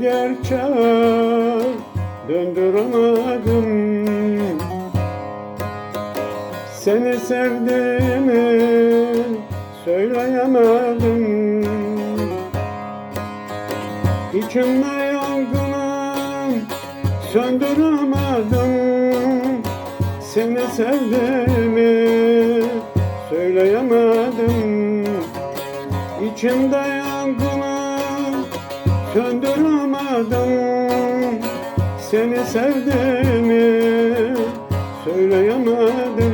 gerçek. Döndüremedim Seni sevdiğimi söyleyemedim. İçimde yangını söndüremedim. Seni sevdiğimi söyleyemedim. İçimde söndüremedim Seni sevdiğimi söyleyemedim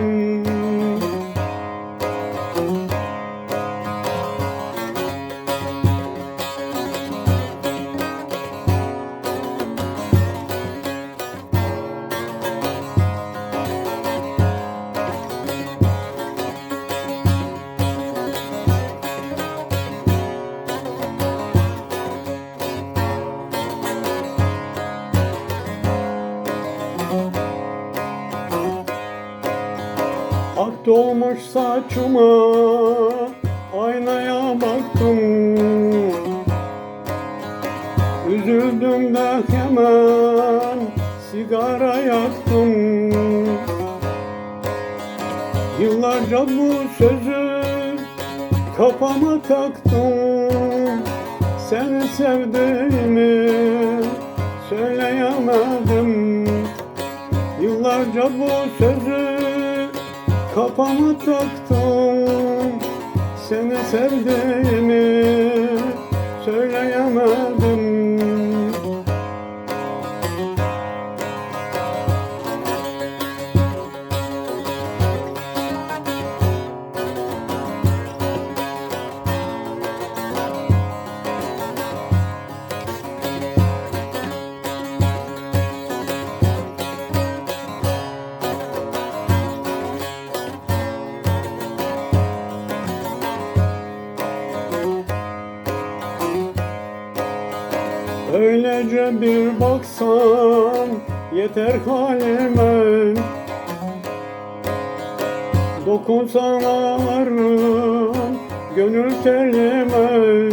dolmuş saçıma aynaya baktım. Üzüldüm de hemen sigara yaktım. Yıllarca bu sözü kafama taktım. Seni sevdiğimi söyleyemedim. Yıllarca bu sözü kafama taktım Seni sevdiğimi Öylece bir baksan yeter halime. Dokunsan ağlarım gönül telime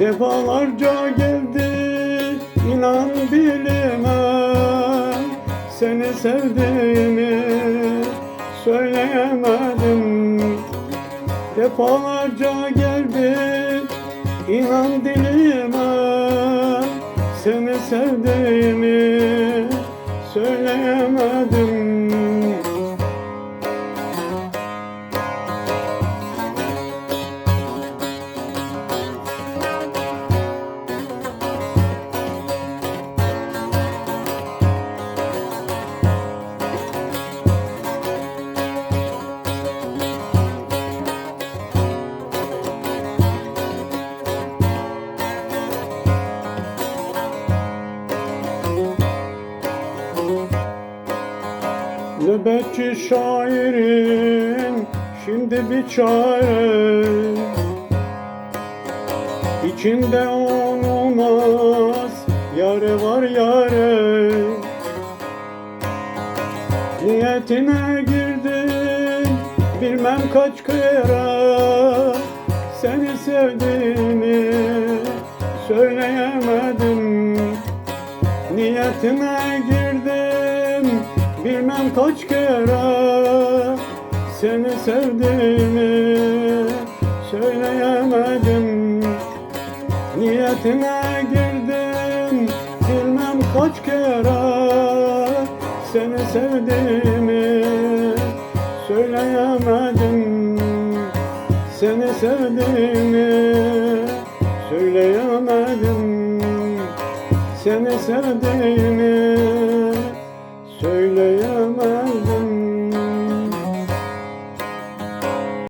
Defalarca geldi inan dilime Seni sevdiğimi söyleyemedim. Defalarca geldi inan dilime Seni sevdiğimi söyleyemedim Nöbetçi şairin şimdi bir çare. İçinde olmaz yare var yare. Niyetine girdim bilmem kaç kere Seni sevdiğimi söyleyemedim. Niyetine girdim bilmem kaç kere Seni sevdiğimi söyleyemedim. Niyetine girdim bilmem kaç kere Seni sevdiğimi söyleyemedim. Seni sevdiğimi söyleyemedim. Seni sevdiğimi söyleyemem